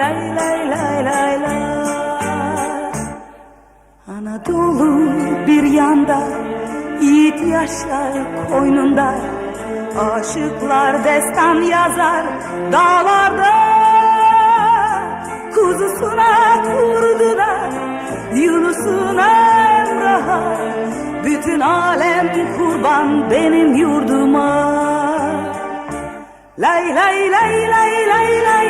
lay lay lay lay lay. Lay la Anadolu bir yanda Yiğit yaşlar koynunda. Aşıklar destan yazar dağlarda. Kuzusuna kurdular Yunus'una Emrah'a. Bütün alem kurban benim yurduma. Lay lay lay lay lay lay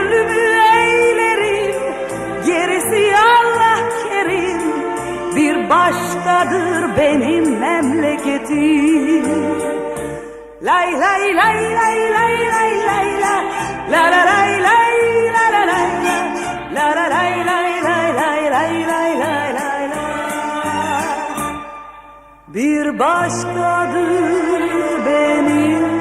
Bir başkadır benim memleketim Lay lay lay lay lay lay lay la La la lay lay la la lay la La la lay lay lay lay lay lay lay lay la Bir başkadır benim